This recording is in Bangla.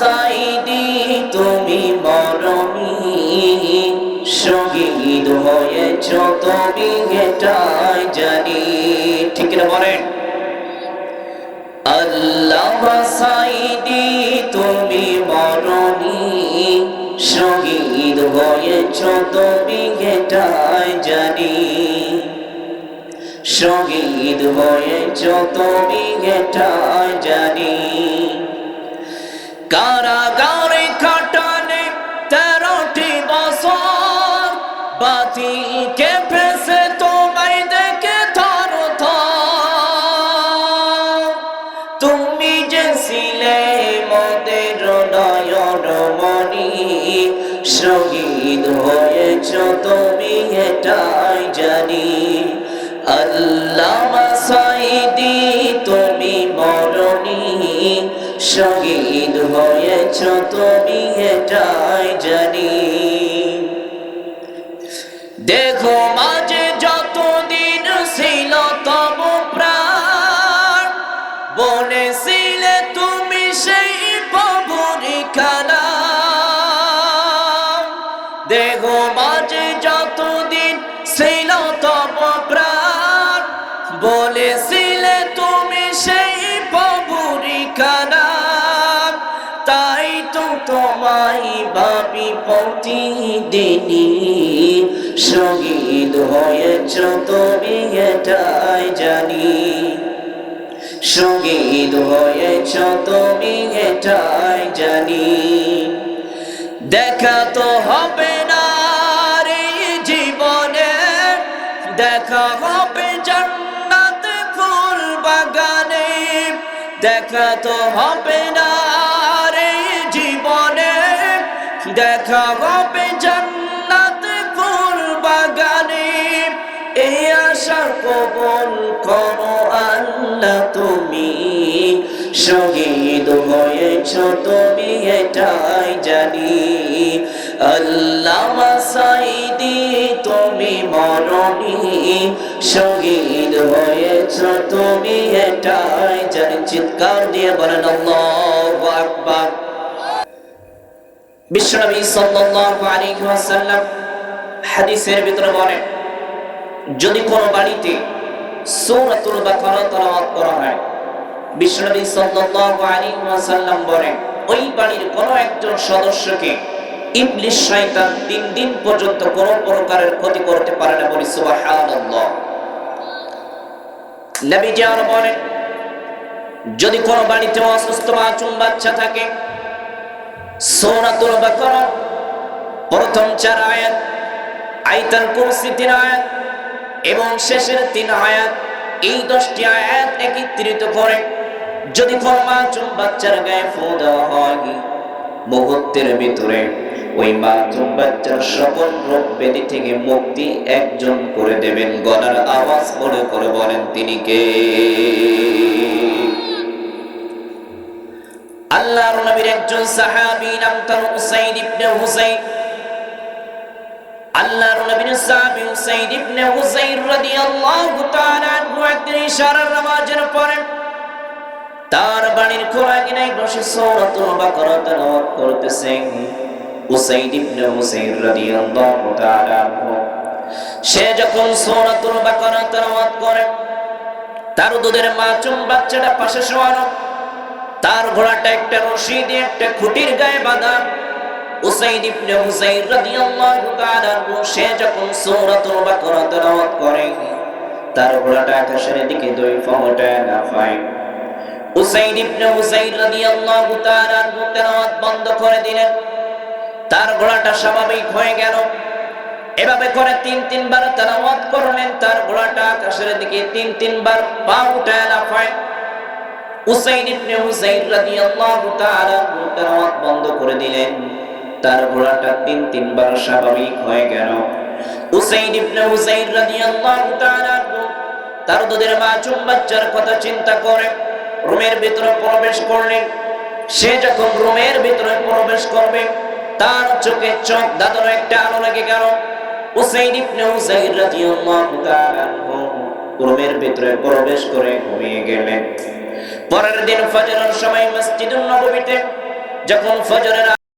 সাইদি, তুমি মরমি শহীদ হয়েছ তুমি, এটাই জানি। ঠিক না বলেন? আল্লাহ তুমি মরনি শহীদ হয়েছ তুমি, এটাই জানি। শহীদ হয়েছ তুমি, এটাই জানি। হয়েছ তুমি এটাই জানি। আল্লাহ সাইদি তুমি মরণী। শহীদ হয়েছ, তুমি এটাই জানি। দেখো মাঝে দেখো মাঝে যতদিন ছিল তব প্রাণ। বলেছিলে তুমি সেই প্রভুরি খানা তাই তো তোমায় ভাবি প্রতিদিনই। শহীদ হয়েছ তুমি এটাই জানি। শহীদ হয়েছ তুমি এটাই জানি। দেখা তো হবে দেখা হবে জান্নাত ফুল বাগানে। দেখা তো হবে না রে জীবনে। দেখা হবে জান্নাত ফুল বাগানে। এই আশা কবল করো আল্লাহ তুমি। শহীদ হয়েছ তুমি এটাই জানি। আল্লাহ সাইদি মরণি, শহীদ হয়েছ, তুমি এটাই চিৎকার দিয়ে বলেন বিশ্বনবী সাল্লাল্লাহু আলাইহি ওয়াসাল্লাম হাদিসের ভিতরে বলেন, যদি কোনো বাড়িতে সূরাতুল বাকারা তেলাওয়াত করা হয়, বিশ্বনবী সাল্লাল্লাহু আলাইহি ওয়াসাল্লাম বলেন, ওই বাড়ির কোনো একজন সদস্যকে ইবলিশ শয়তান তিন দিন পর্যন্ত কোনো প্রকারের ক্ষতি করতে পারে না বলি সুবহানাল্লাহ। নবীজি আরও বলেন যদি কোনো বাড়িতে অসুস্থ মাচুম বাচ্চা থাকে, সূরাতুল বাকারা, প্রথম চার আয়াত আইতাল কুরসি তিন আয়াত, এবং শেষের তিন আয়াত, এই দশটি আয়াত একত্রিত করে যদি কোনো মাচুম বাচ্চার গায়ে ফু দেওয়া হয় মুহূর্তের ভিতরে ওই মাচুম বাচ্চার সকল রোগ ব্যাধি থেকে মুক্তি একজন করে দেবেন। গলার আওয়াজ করে করে বলেন তিনি কে? আল্লাহর নবীর একজন সাহাবী নাম তার উসাইদ ইবনে হুসাইন। আল্লাহর নবীর সাহাবী উসাইদ ইবনে হুসাইন রাদিয়াল্লাহু তাআলা আনহু একদিন ইশারার নামাজের পরে তার বাড়ির কোরআনে বসে সূরাতুল বাকারা তেলাওয়াত করতেছেন। উসাইদ ইবনে হুসাইন রাদিয়াল্লাহু তাআলা সে যখন সূরাতুল বাকারা তেলাওয়াত করে, তার দুধের মাচুম বাচ্চাটা পাশে শোয়ানো, তার ঘোড়াটা একটা রশি দিয়ে একটা খুঁটির গায়ে বাঁধা, উসাইদ ইবনে হুসাইন রাদিয়াল্লাহু তাআলা সে যখন সূরাতুল বাকারা তেলাওয়াত করে, তার ঘোড়াটা আকাশের দিকে দুই ফোঁটা না পায় উসাইদ ইবনে হুসাইন রাদিয়াল্লাহু তাআলা তেলাওয়াত বন্ধ করে দিলেন। তার ঘোড়াটা স্বাভাবিক হয়ে গেল। এভাবে করে তিন তিনবার তেলাওয়াত করলেন, তার ঘোড়াটা আকাশের দিকে তিন তিনবার পা উঠায় লাফায়। হুসাইন বন্ধ করে তার ঘোড়াটা তিন তিনবার স্বাভাবিক হয়ে গেল। তার বাচ্চার কথা চিন্তা করে রুমের ভিতরে প্রবেশ করলেন। সে যখন রুমের ভিতরে প্রবেশ করবে তার চোখে চোখ দাদর একটা আলো লাগে কেন হুসাইন ইবনে হুসাইন রাদিয়াল্লাহু তাআলা গরমের ভিতরে প্রবেশ করে ঘুমিয়ে গেলেন। পরের দিন ফজরের সময় মসজিদুল নববীতে যখন ফজরের